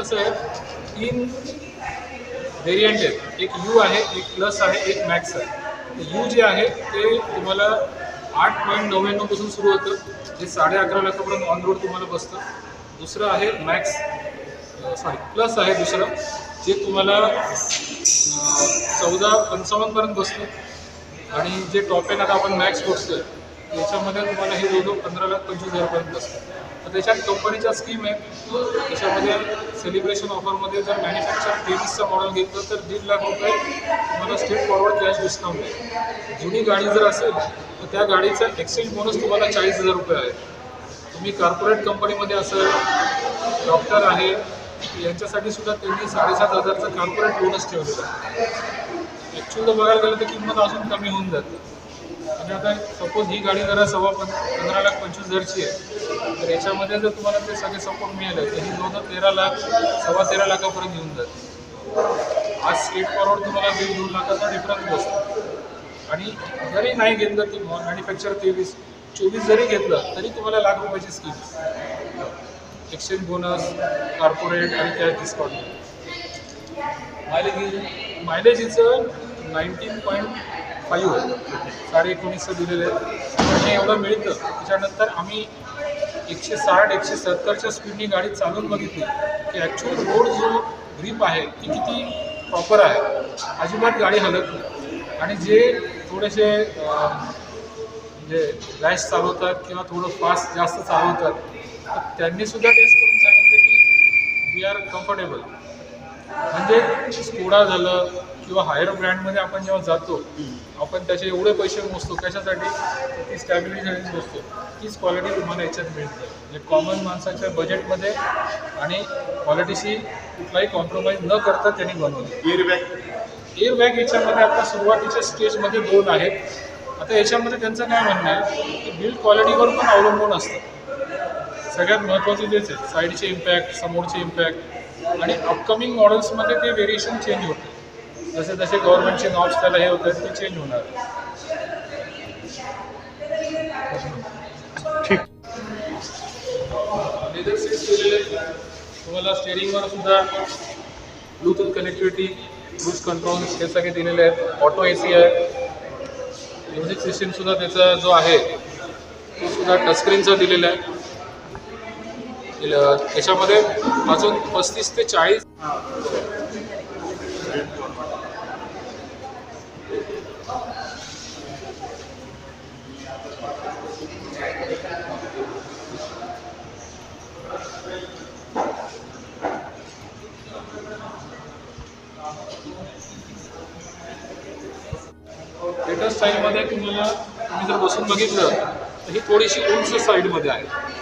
कसं आहे? तीन व्हेरियंट आहेत. एक यू आहे एक प्लस आहे एक मॅक्स आहे. यू जे आहे ते तुम्हाला आठ पॉईंट नव्याण्णवपासून सुरू होतं. जे साडे अकरा लाखापर्यंत ऑन रोड तुम्हाला बसतं. दुसरं आहे मॅक्स सॉरी प्लस आहे दुसरं जे तुम्हाला चौदा पंचावन्नपर्यंत बसतं. आणि जे टॉप एन आता आपण मॅक्स बसतो याच्यामध्ये तुम्हाला हे जवळजवळ पंधरा लाख पंचवीस हजारपर्यंत असतं. तर त्याच्यात कंपनीच्या स्कीम आहे त्याच्यामध्ये सेलिब्रेशन ऑफरमध्ये जर मॅन्युफॅक्चर तेवीसचं मॉडेल घेतलं तर दीड लाख रुपये तुम्हाला स्टेट फॉरवर्ड कॅश डिस्काउंट आहे. जुनी गाडी जर असेल तर त्या गाडीचा एक्सचेंज बोनस तुम्हाला चाळीस हजार रुपये आहे. तुम्ही कॉर्पोरेट कंपनीमध्ये असेल डॉक्टर आहे यांच्यासाठी सुद्धा त्यांनी साडेसात हजारचं कॉर्पोरेट बोनस ठेवलेलं आहे. ॲक्च्युअल बघायला गेलं तर किंमत अजून कमी होऊन जाते. म्हणजे आता सपोज ही गाडी जरा सव्वा पं पंधरा लाख पंचवीस हजारची आहे. तर याच्यामध्ये जर तुम्हाला ते सगळे सपोर्ट मिळाले तर ही दोन तेरा लाख सव्वा तेरा लाखापर्यंत घेऊन जाते. आज स्टेट फॉरवर्ड तुम्हाला दीड दोन लाखाचा डिफरन्स बसतो. आणि जरी नाही घेतलं ती मॅन्युफॅक्चर तेवीस चोवीस जरी घेतलं तरी तुम्हाला लाख रुपयाची स्कीम एक्सचेंज बोनस कॉर्पोरेट आणि कॅश डिस्काउंट मायलेज मायलेज हिचं नाईन्टीन पॉईंट फाईव्ह साडे एकोणीसचं दिलेलं आहे. पण एवढं मिळतं. त्याच्यानंतर आम्ही एकशे साठ एकशे सत्तरच्या स्पीडनी गाडी चालवून बघितली. की ॲक्च्युअल रोड जो ग्रीप आहे ती किती प्रॉपर आहे. अजिबात गाडी हलत नाही. आणि जे थोडेसे म्हणजे रॅश चालवतात किंवा थोडं फास्ट जास्त चालवतात तर त्यांनीसुद्धा टेस्ट करून सांगितलं की वी आर कम्फर्टेबल म्हणजे स्कोडा झालं किंवा हायर ब्रँडमध्ये आपण जेव्हा जातो आपण त्याचे एवढे पैसे मोजतो कशासाठी? ती स्टॅबिलिटी मोजतो तीच क्वालिटी तुम्हाला याच्यात मिळते. म्हणजे कॉमन माणसाच्या बजेटमध्ये आणि क्वालिटीशी कुठलाही कॉम्प्रोमाइज न करता त्यांनी बनवली. एअरबॅग एअर बॅग याच्यामध्ये आता सुरुवातीच्या स्टेजमध्ये दोन आहेत. आता याच्यामध्ये त्यांचं काय म्हणणं आहे? की बिल्ड क्वालिटीवर पण अवलंबून असतं. सगळ्यात महत्त्वाचे तेच आहे. साईडचे इम्पॅक्ट समोरचे इम्पॅक्ट आणि अपकमिंग मॉडेल्समध्ये ते व्हेरिएशन चेंज होते. जसे जसे गव्हर्नमेंटचे नॉर्म्स त्याला हे होतात ते चेंज होणार. ठीक. लेदर सीट्स आहेत. तुम्हाला स्टेअरिंगवर सुद्धा ब्लूटूथ कनेक्टिव्हिटी क्रूज कंट्रोल हे सगळे दिलेले आहेत. ऑटो ए सी आहे. म्युझिक सिस्टीम सुद्धा त्याचा जो आहे तो सुद्धा टचस्क्रीनचा दिलेला आहे. त्याच्यामध्ये अजून पस्तीस ते चाळीस लेटेस्ट स्टाईलमध्ये तुम्हाला तुम्ही जर बसून बघितलं तर ही थोडीशी उंच साईडमध्ये आहे.